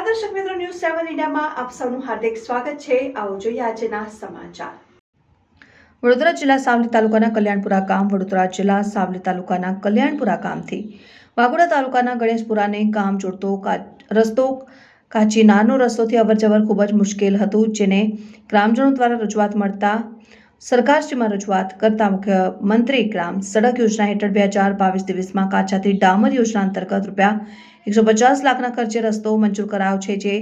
ન્યૂઝમાં આપ સૌનું હાર્દિક સ્વાગત છે. આવો જોઈએ આજના સમાચાર. વડોદરા જિલ્લા સાવલી તાલુકાના કલ્યાણપુરા ગામ, વડોદરા જિલ્લા સાવલી તાલુકાના કલ્યાણપુરા ગામથી વાગોડા તાલુકાના ગણેશપુરાને ગામ જોડતો રસ્તો કાચી નાનો રસ્તોથી અવરજવર ખૂબ જ મુશ્કેલ હતું, જેને ગ્રામજનો દ્વારા રજૂઆત મળતા સરકારશ્રીમાં રજૂઆત કરતા મુખ્યમંત્રી ગ્રામ સડક યોજના હેઠળ બે હજાર બાવીસ ત્રેવીસમાં કાચાથી ડામર યોજના અંતર્ગત રૂપિયા એકસો પચાસ લાખના ખર્ચે રસ્તો મંજૂર કરાયો છે જે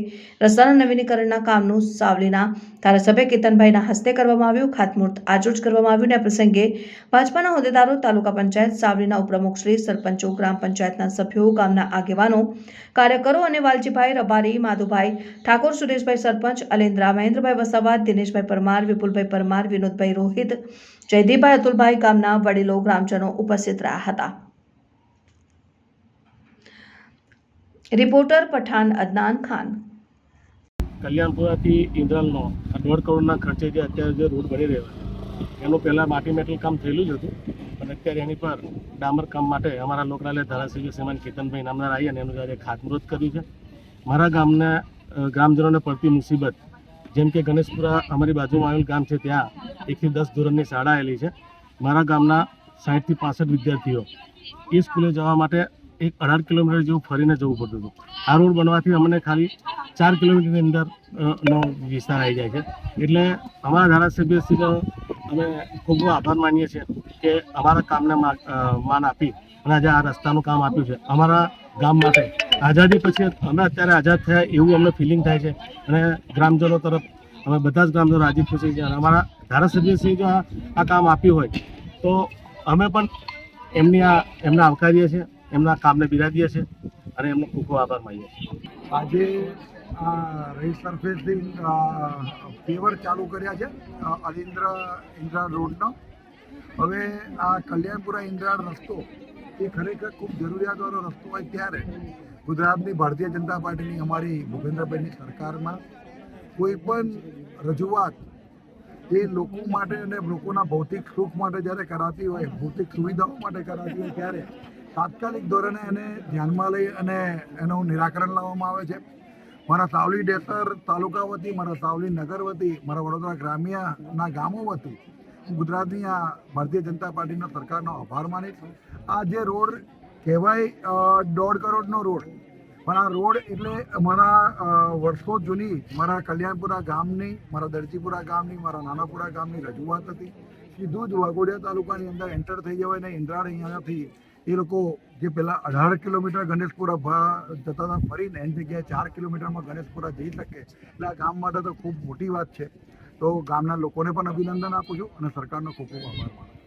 રસ્તાના નવીનીકરણના કામનું સાવલીના ધારાસભ્ય કેતનભાઈના હસ્તે કરવામાં આવ્યું. ખાતમુહૂર્ત આજરોજ કરવામાં આવ્યું આ પ્રસંગે ભાજપાના હોદ્દેદારો, તાલુકા પંચાયત, સાવલીના ઉપપ્રમુખ શ્રી, સરપંચો, ગ્રામ પંચાયતના સભ્યો, ગામના આગેવાનો, કાર્યકરો અને વાલજીભાઈ રબારી, માધુભાઈ ઠાકોર, સુરેશભાઈ સરપંચ, અલેન્દ્રા, મહેન્દ્રભાઈ વસાવા દિનેશભાઈ પરમાર, વિપુલભાઈ પરમાર, વિનોદભાઈ રોહિત, જયદીપભાઈ અતુલભાઈ ગામના વડીલો, ગ્રામજનો ઉપસ્થિત રહ્યા હતા. રિપોર્ટર પઠાણ અદનાન ખાન. કલ્યાણપુરાથી ઇન્દ્રાલનો દોઢ કરોડના ખર્ચે જે અત્યારે જે રોડ બની રહ્યો છે, એનું પહેલાં માટી મેટલ કામ થયેલું જ હતું, પણ અત્યારે એની પર ડામર કામ માટે અમારા લોકડાલે ધારાસભ્ય શ્રીમાન કેતનભાઈ નામના આવી અને એનું આજે ખાતમુહૂર્ત કર્યું છે. મારા ગામના ગ્રામજનોને પડતી મુસીબત, જેમ કે ગણેશપુરા અમારી બાજુમાં આવેલું ગામ છે, ત્યાં એકથી દસ ધોરણની શાળા આવેલી છે. મારા ગામના સાઠથી પાસઠ વિદ્યાર્થીઓ એ સ્કૂલે જવા માટે એક અઢાર કિલોમીટર જેવું ફરીને જવું પડતું હતું. આ રોડ બનવાથી અમને ખાલી ચાર કિલોમીટરની અંદર નો વિસ્તાર આવી જાય છે. એટલે અમારા ધારાસભ્યશ્રીનો અમે ખૂબ આભાર માનીએ છીએ કે અમારા કામને માન આપી અને આજે આ રસ્તાનું કામ આપ્યું છે. અમારા ગામ માટે આઝાદી પછી અમે અત્યારે આઝાદ થયા એવું અમને ફિલિંગ થાય છે. અને ગ્રામજનો તરફ અમે બધા જ ગ્રામજનો રાજી ખુશી છે. અને અમારા ધારાસભ્યશ્રી જો આ કામ આપ્યું હોય તો અમે પણ એમની આ, એમને આવકારીએ છીએ. એમના કામને બિરાદીએ છીએ અને એમનો ખૂબ ખૂબ આભાર માનીએ છીએ. આજે રિસર્ફેસિંગ પેવર ચાલુ કર્યા છે અરિન્દ્ર ઇન્દ્રા રોડનો. હવે આ કલ્યાણપુરા ઇન્દ્રા રસ્તો, એ ખરેખર ખૂબ જરૂરિયાતવાળો રસ્તો હોય ત્યારે ગુજરાતની ભારતીય જનતા પાર્ટીની અમારી ભૂપેન્દ્રભાઈની સરકારમાં કોઈ પણ રજૂઆત એ લોકો માટે અને લોકોના ભૌતિક સુખ માટે જ્યારે કરાતી હોય, ભૌતિક સુવિધાઓ માટે કરાતી હોય ત્યારે તાત્કાલિક ધોરણે એને ધ્યાનમાં લઈ અને એનું નિરાકરણ લાવવામાં આવે છે. મારા સાવલી ડેસર તાલુકા વતી, મારા સાવલી નગર વતી, મારા વડોદરા ગ્રામ્યના ગામો વતી ગુજરાતની આ ભારતીય જનતા પાર્ટીના સરકારનો આભાર માનીશ આ જે રોડ કહેવાય દોઢ કરોડનો રોડ. પણ આ રોડ એટલે મારા વર્ષો જૂની મારા કલ્યાણપુરા ગામની, મારા દરજીપુરા ગામની, મારા નાનાપુરા ગામની રજૂઆત હતી. સીધું જ વાઘોડિયા તાલુકાની અંદર એન્ટર થઈ જવાય ને ઇન્દ્રાળ અહીંયાથી એ લોકો જે પહેલાં અઢાર કિલોમીટર ગણેશપુરા ભા, જતા હતા, ફરીને એની જગ્યાએ ચાર કિલોમીટરમાં ગણેશપુરા જઈ શકે. એટલે આ ગામ માટે તો ખૂબ મોટી વાત છે. તો ગામના લોકોને પણ અભિનંદન આપું છું અને સરકારનો ખૂબ ખૂબ આભાર માનું